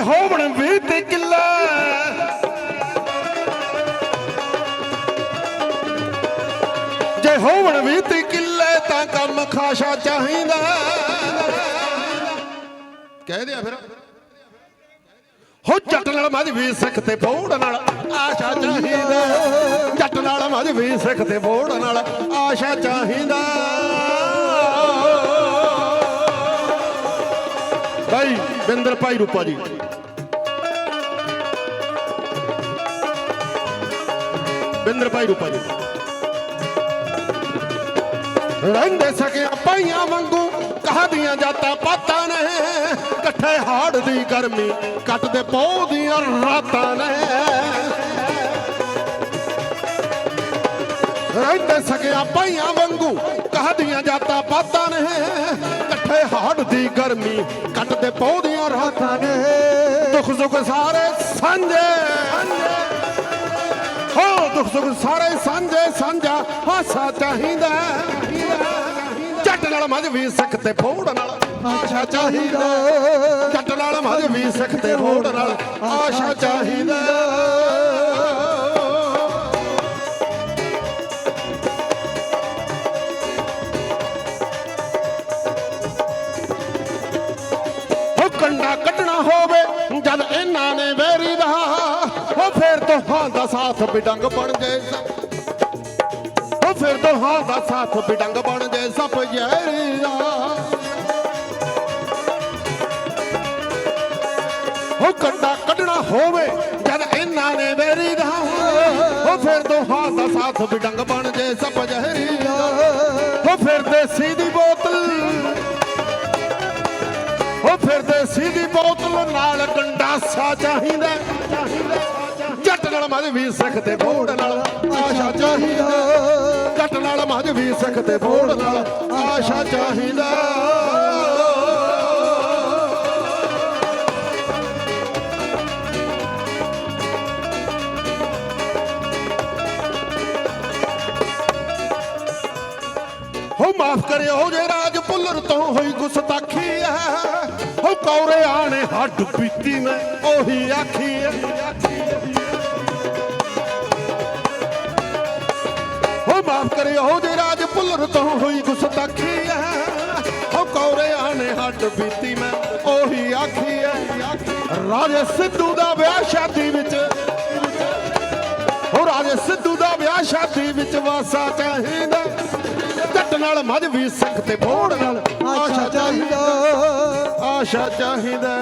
ਹੋਵਣ ਵੀ ਤੇ ਕਿੱਲਾ। ਜੇ ਹੋਵਣ ਵੀ ਤੇ ਕਿੱਲੇ, ਤਾਂ ਕੰਮ ਖਾਸ਼ਾ ਚਾਹੀਦਾ। ਕਹਿ ਦਿਆ ਫਿਰ। ਹੋ ਜੱਟ ਨਾਲ ਮੱਝ ਵੀ ਸਿੱਖ ਤੇ ਬੋੜ ਨਾਲ ਆਸ਼ਾ ਚਾਹੀਦਾ। ਜੱਟ ਨਾਲ ਮੱਝ ਵੀ ਸਿੱਖ ਤੇ ਬੋੜ ਨਾਲ ਆਸ਼ਾ ਚਾਹੀਦਾ। ਭਾਈ ਬਿੰਦਰ ਭਾਈ ਰੂਪਾ ਜੀ। ਬਿੰਦਰ ਭਾਈ ਰੂਪਾ ਜੀ। ਰਹਿੰਦੇ ਸਕਿਆ ਪਾਈਆਂ ਵਾਂਗੂ ਕਹਦੀਆਂ ਜਾਤਾਂ ਪਾਤਾਂ ਨੇ। ਇਕੱਠੇ ਹਾੜ ਦੀ ਗਰਮੀ, ਕੱਟਦੇ ਪੌ ਦੀਆਂ ਰਾਤਾਂ ਨੇ। ਰਹਿੰਦੇ ਸਕਿਆ ਪਾਈਆਂ ਵਾਂਗੂ ਕਹਦੀਆਂ ਜਾਤਾਂ ਪਾਤਾਂ ਨੇ। ਇਕੱਠੇ ਹਾੜ ਦੀ ਗਰਮੀ, ਕੱਟਦੇ ਪੌ ਦੀਆਂ ਰਾਤਾਂ ਨੇ। ਦੁੱਖ ਸੁੱਖ ਸਾਰੇ ਸਾਂਝੇ। ਦੁੱਖ ਸੁੱਖ ਸਾਰੇ ਸਾਂਝੇ ਸਾਂਝਾ ਹਾਸਾ ਚਾਹੀਦਾ ਜੱਟ ਨਾਲ ਮੱਝ ਵੀ ਸਿੱਖ ਤੇ ਫੋੜ ਨਾਲ। ਆਸ਼ਾ ਚਾਹੀਦਾ ਜੱਟ ਨਾਲ ਮੱਝ ਵੀ ਸਿੱਖ ਤੇ ਫੋੜ ਨਾਲ। ਆਸ਼ਾ ਚਾਹੀਦਾ ਕੰਡਾ ਕੱਢਣਾ ਹੋਵੇ ਜਦ ਇਹਨਾਂ ਨੇ ਵੈਰੀ ਦਾ ਹੋ ਫਿਰ ਦੋਹਾਂ ਦਾ ਸਾਥ ਬਿਡੰਗ ਬਣ ਜੇ ਸਭ ਹੋ ਫਿਰ ਦੋਹਾਂ ਦਾ ਸਾਥ ਬਿਡੰਗ ਬਣ ਜੇ ਸਭ ਯਾਰੀ ਹੋ ਕੰਡਾ ਕੱਢਣਾ ਹੋਵੇ ਜਦ ਇਹਨਾਂ ਨੇ ਵੈਰੀ ਦਾ। ਹੋ ਫਿਰ ਦੋਹਾਂ ਦਾ ਸਾਥ ਬਿਡੰਗ ਬਣ ਜੇ ਸਭ ਜ਼ਹਿਰੀ ਦਾ। ਹੋ ਫਿਰ ਦੇਸੀ ਦੀ ਬੋਤਲ। ਉਹ ਫਿਰਦੇ ਸੀਦੀ ਬੋਤਲ ਨਾਲ ਗੰਡਾਸਾ ਚਾਹੀਦਾ। ਜੱਟ ਨਾਲ ਮੱਝ ਵੀ ਸਿੱਖ ਬੋੜ ਨਾਲ, ਆਸ਼ਾ ਚਾਹੀਦਾ। ਜੱਟ ਨਾਲ ਮੱਝ ਵੀ ਸਿੱਖ ਬੋੜ ਨਾਲ, ਆਸ਼ਾ ਚਾਹੀਦਾ। ਹੋ ਮਾਫ ਕਰਿਓ ਜੇ ਰਾਜ ਭੁੱਲਰ ਤੋਂ ਹੋਈ ਗੁਸਤਾਖੀ ਐ ਹੋ ਕੌਰੇ ਆਣੇ ਹੱਡ ਪੀਤੀ ਮੈਂ, ਉਹੀ ਆਖੀ ਐ ਕਰਿਓ ਜੇ ਰਾਜ ਭੁੱਲਰ ਤੋਂ ਹੋਈ ਗੁਸਤਾਖੀ ਐ ਹੋ ਕੌਰੇ ਆਣੇ ਹੱਡ ਪੀਤੀ ਮੈਂ ਉਹੀ ਆਖੀ ਐ ਰਾਜੇ ਸਿੱਧੂ ਦਾ ਵਿਆਹ ਸ਼ਾਦੀ ਵਿੱਚ। ਹੋ ਰਾਜੇ ਸਿੱਧੂ ਦਾ ਵਿਆਹ ਸ਼ਾਦੀ ਵਿੱਚ ਵਾਸਾ ਚਾਹੀਦਾ। ਜੱਟ ਨਾਲ ਮੱਝ ਵੀ ਸਿੱਖ ਤੇ ਬੋੜ ਨਾਲ ਆਸ਼ਾ ਚਾਹੀਦਾ। ਆਸ਼ਾ ਚਾਹੀਦਾ।